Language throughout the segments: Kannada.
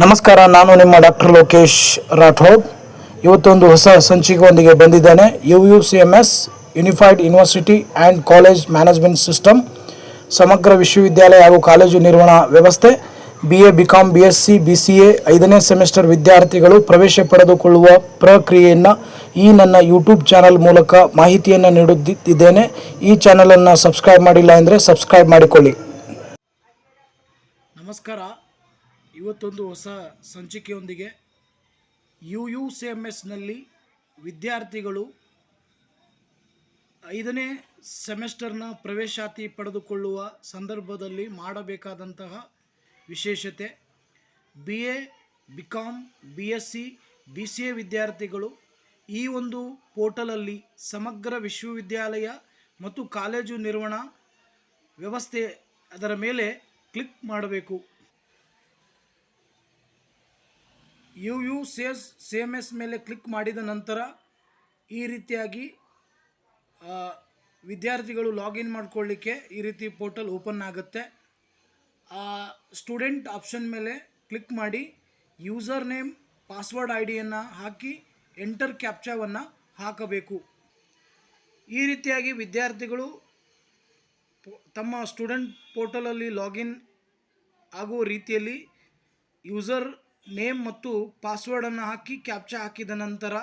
ನಮಸ್ಕಾರ, ನಾನು ನಿಮ್ಮ ಡಾಕ್ಟರ್ ಲೋಕೇಶ್ ರಾಠೋಡ್. ಇವತ್ತೊಂದು ಹೊಸ ಸಂಚಿಕೆಯೊಂದಿಗೆ ಬಂದಿದ್ದೇನೆ. U U C M S unified university and college management system ಸಮಗ್ರ ವಿಶ್ವವಿದ್ಯಾಲಯ ಹಾಗೂ ಕಾಲೇಜು ನಿರ್ವಹಣಾ ವ್ಯವಸ್ಥೆ B A B com B S C B C A ಐದನೇ ಸೆಮಿಸ್ಟರ್ ವಿದ್ಯಾರ್ಥಿಗಳು ಪ್ರವೇಶ ಪಡೆದುಕೊಳ್ಳುವ ಪ್ರಕ್ರಿಯೆಯನ್ನು ಈ ನನ್ನ ಯೂಟ್ಯೂಬ್ ಚಾನಲ್ ಮೂಲಕ ಮಾಹಿತಿಯನ್ನು ನೀಡುತ್ತಿದ್ದೇನೆ. ಈ ಚಾನಲನ್ನು ಸಬ್ಸ್ಕ್ರೈಬ್ ಮಾಡಿಲ್ಲ ಅಂದರೆ ಸಬ್ಸ್ಕ್ರೈಬ್ ಮಾಡಿಕೊಳ್ಳಿ. ನಮಸ್ಕಾರ. ಇವತ್ತೊಂದು ಹೊಸ ಸಂಚಿಕೆಯೊಂದಿಗೆ ಯು ಯು ಸಿ ಎಂ ಎಸ್ನಲ್ಲಿ ವಿದ್ಯಾರ್ಥಿಗಳು ಐದನೇ ಸೆಮೆಸ್ಟರ್ನ ಪ್ರವೇಶಾತಿ ಪಡೆದುಕೊಳ್ಳುವ ಸಂದರ್ಭದಲ್ಲಿ ಮಾಡಬೇಕಾದಂತಹ ವಿಶೇಷತೆ. B A B com B S C B C A ವಿದ್ಯಾರ್ಥಿಗಳು ಈ ಒಂದು ಪೋರ್ಟಲಲ್ಲಿ ಸಮಗ್ರ ವಿಶ್ವವಿದ್ಯಾಲಯ ಮತ್ತು ಕಾಲೇಜು ನಿರ್ವಹಣಾ ವ್ಯವಸ್ಥೆ ಅದರ ಮೇಲೆ ಕ್ಲಿಕ್ ಮಾಡಬೇಕು. ಯು ಯು ಸೇಸ್ ಸಿ ಎಂ ಎಸ್ ಮೇಲೆ ಕ್ಲಿಕ್ ಮಾಡಿದ ನಂತರ ಈ ರೀತಿಯಾಗಿ ವಿದ್ಯಾರ್ಥಿಗಳು ಲಾಗಿನ್ ಮಾಡ್ಕೊಳ್ಳಿಕ್ಕೆ ಈ ರೀತಿ ಪೋರ್ಟಲ್ ಓಪನ್ ಆಗುತ್ತೆ. ಸ್ಟೂಡೆಂಟ್ ಆಪ್ಷನ್ ಮೇಲೆ ಕ್ಲಿಕ್ ಮಾಡಿ ಯೂಸರ್ ನೇಮ್, ಪಾಸ್ವರ್ಡ್ ಐ ಡಿಯನ್ನು ಹಾಕಿ ಎಂಟರ್ ಕ್ಯಾಪ್ಚಾವನ್ನು ಹಾಕಬೇಕು. ಈ ರೀತಿಯಾಗಿ ವಿದ್ಯಾರ್ಥಿಗಳು ತಮ್ಮ ಸ್ಟೂಡೆಂಟ್ ಪೋರ್ಟಲಲ್ಲಿ ಲಾಗಿನ್ ಆಗುವ ರೀತಿಯಲ್ಲಿ ಯೂಸರ್ ನೇಮ್ ಮತ್ತು ಪಾಸ್ವರ್ಡನ್ನು ಹಾಕಿ ಕ್ಯಾಪ್ಚಾ ಹಾಕಿದ ನಂತರ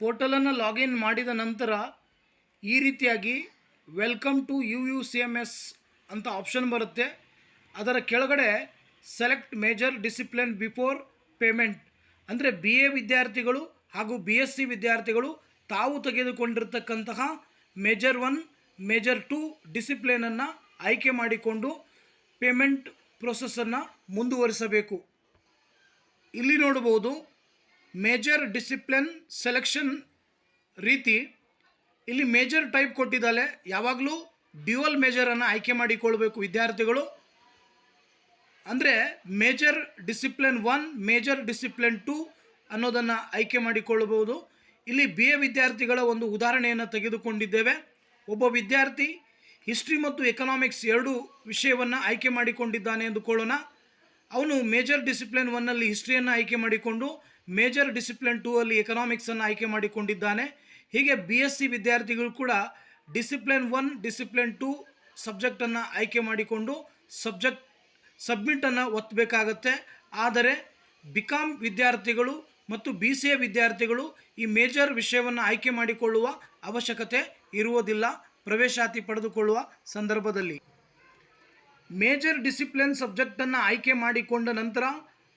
ಪೋರ್ಟಲನ್ನು ಲಾಗಿನ್ ಮಾಡಿದ ನಂತರ ಈ ರೀತಿಯಾಗಿ welcome to U U C M S ಅಂತ ಆಪ್ಷನ್ ಬರುತ್ತೆ. ಅದರ ಕೆಳಗಡೆ select major discipline before payment ಅಂದರೆ ಬಿ ಎ ವಿದ್ಯಾರ್ಥಿಗಳು ಹಾಗೂ ಬಿ ಎಸ್ ಸಿ ವಿದ್ಯಾರ್ಥಿಗಳು ತಾವು ತೆಗೆದುಕೊಂಡಿರ್ತಕ್ಕಂತಹ ಮೇಜರ್ ಒನ್ ಮೇಜರ್ ಟು ಡಿಸಿಪ್ಲಿನನ್ನು ಆಯ್ಕೆ ಮಾಡಿಕೊಂಡು ಪೇಮೆಂಟ್ ಪ್ರೊಸೆಸನ್ನು ಮುಂದುವರಿಸಬೇಕು. ಇಲ್ಲಿ ನೋಡಬಹುದು ಮೇಜರ್ ಡಿಸಿಪ್ಲಿನ್ ಸೆಲೆಕ್ಷನ್ ರೀತಿ. ಇಲ್ಲಿ ಮೇಜರ್ ಟೈಪ್ ಕೊಟ್ಟಿದ್ದಾಳೆ. ಯಾವಾಗಲೂ ಡ್ಯುವಲ್ ಮೇಜರನ್ನು ಆಯ್ಕೆ ಮಾಡಿಕೊಳ್ಬೇಕು ವಿದ್ಯಾರ್ಥಿಗಳು. ಅಂದರೆ major discipline one major discipline two ಅನ್ನೋದನ್ನು ಆಯ್ಕೆ ಮಾಡಿಕೊಳ್ಳಬಹುದು ಇಲ್ಲಿ ಬಿ ಎ ವಿದ್ಯಾರ್ಥಿಗಳ ಒಂದು ಉದಾಹರಣೆಯನ್ನು ತೆಗೆದುಕೊಂಡಿದ್ದೇವೆ. ಒಬ್ಬ ವಿದ್ಯಾರ್ಥಿ ಹಿಸ್ಟ್ರಿ ಮತ್ತು ಎಕನಾಮಿಕ್ಸ್ ಎರಡು ವಿಷಯವನ್ನು ಆಯ್ಕೆ ಮಾಡಿಕೊಂಡಿದ್ದಾನೆ ಎಂದುಕೊಳ್ಳೋಣ ಅವನು ಮೇಜರ್ ಡಿಸಿಪ್ಲಿನ್ ಒನ್ನಲ್ಲಿ ಹಿಸ್ಟ್ರಿಯನ್ನು ಆಯ್ಕೆ ಮಾಡಿಕೊಂಡು ಮೇಜರ್ ಡಿಸಿಪ್ಲಿನ್ ಟೂ ಅಲ್ಲಿ ಎಕನಾಮಿಕ್ಸನ್ನು ಆಯ್ಕೆ ಮಾಡಿಕೊಂಡಿದ್ದಾನೆ. ಹೀಗೆ ಬಿ ಎಸ್ ಸಿ ವಿದ್ಯಾರ್ಥಿಗಳು ಕೂಡ ಡಿಸಿಪ್ಲಿನ್ ಒನ್ ಡಿಸಿಪ್ಲಿನ್ ಟೂ ಸಬ್ಜೆಕ್ಟನ್ನು ಆಯ್ಕೆ ಮಾಡಿಕೊಂಡು ಸಬ್ಜೆಕ್ಟ್ ಸಬ್ಮಿಟನ್ನು ಒತ್ತಬೇಕಾಗತ್ತೆ ಆದರೆ ಬಿ ಕಾಮ್ ವಿದ್ಯಾರ್ಥಿಗಳು ಮತ್ತು ಬಿ ಸಿ ಎ ವಿದ್ಯಾರ್ಥಿಗಳು ಈ ಮೇಜರ್ ವಿಷಯವನ್ನು ಆಯ್ಕೆ ಮಾಡಿಕೊಳ್ಳುವ ಅವಶ್ಯಕತೆ ಇರುವುದಿಲ್ಲ. ಪ್ರವೇಶಾತಿ ಪಡೆದುಕೊಳ್ಳುವ ಸಂದರ್ಭದಲ್ಲಿ. ಮೇಜರ್ ಡಿಸಿಪ್ಲಿನ್ ಸಬ್ಜೆಕ್ಟನ್ನು ಆಯ್ಕೆ ಮಾಡಿಕೊಂಡ ನಂತರ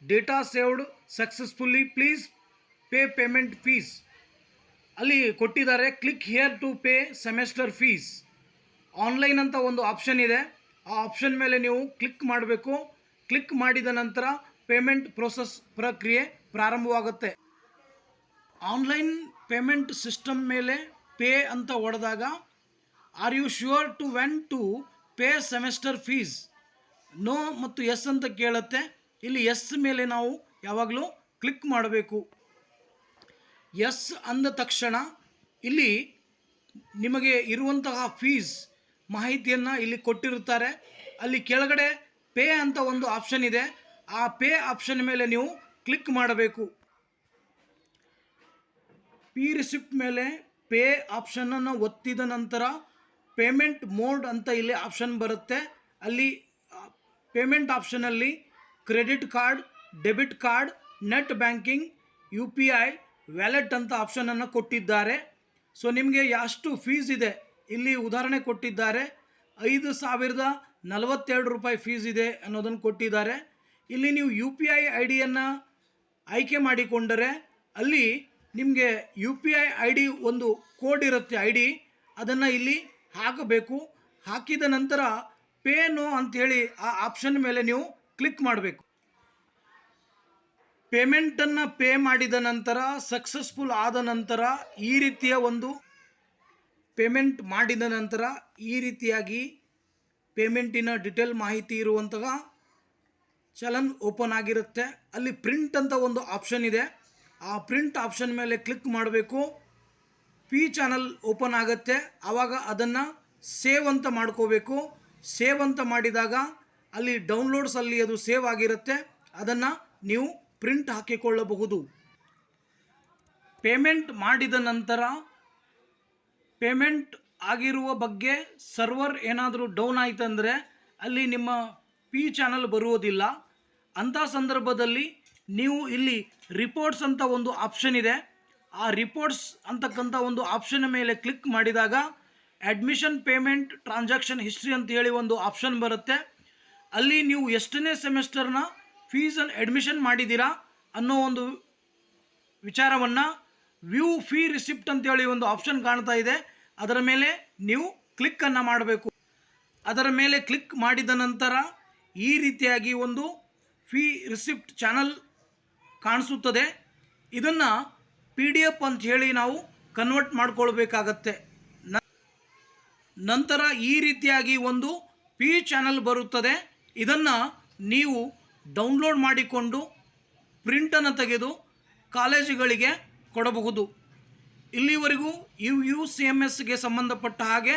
data saved successfully, please pay payment fees. ಅಲ್ಲಿ ಕೊಟ್ಟಿದ್ದಾರೆ, click here to pay semester fees. Online ಅಂತ ಒಂದು ಆಪ್ಷನ್ ಇದೆ. ಆ ಆಪ್ಷನ್ ಮೇಲೆ ನೀವು ಕ್ಲಿಕ್ ಮಾಡಬೇಕು. ಕ್ಲಿಕ್ ಮಾಡಿದ ನಂತರ ಪೇಮೆಂಟ್ ಪ್ರೋಸೆಸ್ ಪ್ರಕ್ರಿಯೆ ಪ್ರಾರಂಭವಾಗುತ್ತೆ. ಆನ್ಲೈನ್ ಪೇಮೆಂಟ್ ಸಿಸ್ಟಮ್ ಮೇಲೆ ಪೇ ಅಂತ ಹೊಡೆದಾಗ are you sure to want to pay semester fees? No ಮತ್ತು ಎಸ್ ಅಂತ ಕೇಳುತ್ತೆ. ಇಲ್ಲಿ ಎಸ್ ಮೇಲೆ ನಾವು ಯಾವಾಗಲೂ ಕ್ಲಿಕ್ ಮಾಡಬೇಕು. ಎಸ್ ಅಂದ ತಕ್ಷಣ ಇಲ್ಲಿ ನಿಮಗೆ ಇರುವಂತಹ ಫೀಸ್ ಮಾಹಿತಿಯನ್ನು ಇಲ್ಲಿ ಕೊಟ್ಟಿರುತ್ತಾರೆ. ಅಲ್ಲಿ ಕೆಳಗಡೆ ಪೇ ಅಂತ ಒಂದು ಆಪ್ಷನ್ ಇದೆ. ಆ ಪೇ ಆಪ್ಷನ್ ಮೇಲೆ ನೀವು ಕ್ಲಿಕ್ ಮಾಡಬೇಕು. ಪಿ ರಿಸಿಪ್ಟ್ ಮೇಲೆ ಪೇ ಆಪ್ಷನನ್ನು ಒತ್ತಿದ ನಂತರ ಪೇಮೆಂಟ್ ಮೋಡ್ ಅಂತ ಇಲ್ಲಿ ಆಪ್ಷನ್ ಬರುತ್ತೆ. ಅಲ್ಲಿ payment ಆಪ್ಷನಲ್ಲಿ credit card, debit card, net banking, U P I, wallet ಅಂತ ಆಪ್ಷನನ್ನು ಕೊಟ್ಟಿದ್ದಾರೆ. ಸೊ, ನಿಮಗೆ ಎಷ್ಟು ಫೀಸ್ ಇದೆ ಇಲ್ಲಿ ಉದಾಹರಣೆ ಕೊಟ್ಟಿದ್ದಾರೆ. ಐದು ಸಾವಿರದ ನಲವತ್ತೆರಡು ರೂಪಾಯಿ ಫೀಸ್ ಇದೆ ಅನ್ನೋದನ್ನು ಕೊಟ್ಟಿದ್ದಾರೆ. ಇಲ್ಲಿ ನೀವು ಯು ಪಿ ಐ ಐ ಡಿಯನ್ನು ಆಯ್ಕೆ ಮಾಡಿಕೊಂಡರೆ ಅಲ್ಲಿ ನಿಮಗೆ U P I I D ಒಂದು ಕೋಡ್ ಇರುತ್ತೆ ಐ ಡಿ. ಅದನ್ನು ಇಲ್ಲಿ ಹಾಕಬೇಕು. ಹಾಕಿದ ನಂತರ ಪೇ ನೋ ಅಂಥೇಳಿ ಆ ಆಪ್ಷನ್ ಮೇಲೆ ನೀವು ಕ್ಲಿಕ್ ಮಾಡಬೇಕು. ಪೇಮೆಂಟನ್ನು ಪೇ ಮಾಡಿದ ನಂತರ, ಸಕ್ಸಸ್ಫುಲ್ ಆದ ನಂತರ ಈ ರೀತಿಯ ಒಂದು ಪೇಮೆಂಟ್ ಮಾಡಿದ ನಂತರ ಈ ರೀತಿಯಾಗಿ ಪೇಮೆಂಟಿನ ಡಿಟೇಲ್ ಮಾಹಿತಿ ಇರುವಂತಹ ಚಲನ್ ಓಪನ್ ಆಗಿರುತ್ತೆ. ಅಲ್ಲಿ ಪ್ರಿಂಟ್ ಅಂತ ಒಂದು ಆಪ್ಷನ್ ಇದೆ. ಆ ಪ್ರಿಂಟ್ ಆಪ್ಷನ್ ಮೇಲೆ ಕ್ಲಿಕ್ ಮಾಡಬೇಕು. ಪಿ ಚಾನಲ್ ಓಪನ್ ಆಗುತ್ತೆ. ಆವಾಗ ಅದನ್ನು ಸೇವ್ ಅಂತ ಮಾಡ್ಕೋಬೇಕು. ಸೇವ್ ಅಂತ ಮಾಡಿದಾಗ ಅಲ್ಲಿ ಡೌನ್ಲೋಡ್ಸಲ್ಲಿ ಅದು ಸೇವ್ ಆಗಿರುತ್ತೆ. ಅದನ್ನು ನೀವು ಪ್ರಿಂಟ್ ಹಾಕಿಕೊಳ್ಳಬಹುದು. ಪೇಮೆಂಟ್ ಮಾಡಿದ ನಂತರ ಪೇಮೆಂಟ್ ಆಗಿರುವ ಬಗ್ಗೆ ಸರ್ವರ್ ಏನಾದರೂ ಡೌನ್ ಆಯ್ತಂದರೆ ಅಲ್ಲಿ ನಿಮ್ಮ ಪಿ ಚಾನಲ್ ಬರುವುದಿಲ್ಲ. ಅಂಥ ಸಂದರ್ಭದಲ್ಲಿ ನೀವು ಇಲ್ಲಿ ರಿಪೋರ್ಟ್ಸ್ ಅಂತ ಒಂದು ಆಪ್ಷನ್ ಇದೆ. ಆ ರಿಪೋರ್ಟ್ಸ್ ಅಂತಕ್ಕಂಥ ಒಂದು ಆಪ್ಷನ್ ಮೇಲೆ ಕ್ಲಿಕ್ ಮಾಡಿದಾಗ ಅಡ್ಮಿಷನ್ ಪೇಮೆಂಟ್ ಟ್ರಾನ್ಸಾಕ್ಷನ್ ಹಿಸ್ಟ್ರಿ ಅಂತ ಹೇಳಿ ಒಂದು ಆಪ್ಷನ್ ಬರುತ್ತೆ. ಅಲ್ಲಿ ನೀವು ಎಷ್ಟನೇ ಸೆಮಿಸ್ಟರ್ನ ಫೀಸನ್ನು ಅಡ್ಮಿಷನ್ ಮಾಡಿದ್ದೀರಾ ಅನ್ನೋ ಒಂದು ವಿಚಾರವನ್ನು ವ್ಯೂ ಫೀ ರಿಸಿಪ್ಟ್ ಅಂತೇಳಿ ಒಂದು ಆಪ್ಷನ್ ಕಾಣ್ತಾ ಇದೆ. ಅದರ ಮೇಲೆ ನೀವು ಕ್ಲಿಕ್ಕನ್ನು ಮಾಡಬೇಕು. ಅದರ ಮೇಲೆ ಕ್ಲಿಕ್ ಮಾಡಿದ ನಂತರ ಈ ರೀತಿಯಾಗಿ ಒಂದು ಫೀ ರಿಸಿಪ್ಟ್ ಚಾನಲ್ ಕಾಣಿಸುತ್ತದೆ. ಇದನ್ನು ಪಿ ಡಿ ಎಫ್ ಅಂತ ಹೇಳಿ ನಾವು ಕನ್ವರ್ಟ್ ಮಾಡ್ಕೊಳ್ಬೇಕಾಗತ್ತೆ. ನಂತರ ಈ ರೀತಿಯಾಗಿ ಒಂದು ಪಿ ಚಾನಲ್ ಬರುತ್ತದೆ. ಇದನ್ನು ನೀವು ಡೌನ್ಲೋಡ್ ಮಾಡಿಕೊಂಡು ಪ್ರಿಂಟನ್ನು ತೆಗೆದು ಕಾಲೇಜುಗಳಿಗೆ ಕೊಡಬಹುದು. ಇಲ್ಲಿವರೆಗೂ ಯು ಯು ಸಿ ಎಂ ಎಸ್ಗೆ ಸಂಬಂಧಪಟ್ಟ ಹಾಗೆ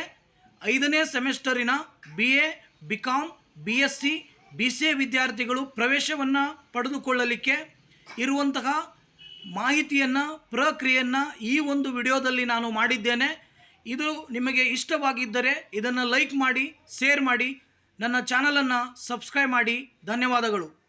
ಐದನೇ ಸೆಮಿಸ್ಟರಿನ B A B com B S C B C A ವಿದ್ಯಾರ್ಥಿಗಳು ಪ್ರವೇಶವನ್ನು ಪಡೆದುಕೊಳ್ಳಲಿಕ್ಕೆ ಇರುವಂತಹ ಮಾಹಿತಿಯನ್ನು, ಪ್ರಕ್ರಿಯೆಯನ್ನು ಈ ಒಂದು ವಿಡಿಯೋದಲ್ಲಿ ನಾನು ಮಾಡಿದ್ದೇನೆ. ಇದು ನಿಮಗೆ ಇಷ್ಟವಾಗಿದ್ದರೆ ಇದನ್ನು ಲೈಕ್ ಮಾಡಿ, ಶೇರ್ ಮಾಡಿ, ನನ್ನ ಚಾನಲನ್ನು ಸಬ್ಸ್ಕ್ರೈಬ್ ಮಾಡಿ. ಧನ್ಯವಾದಗಳು.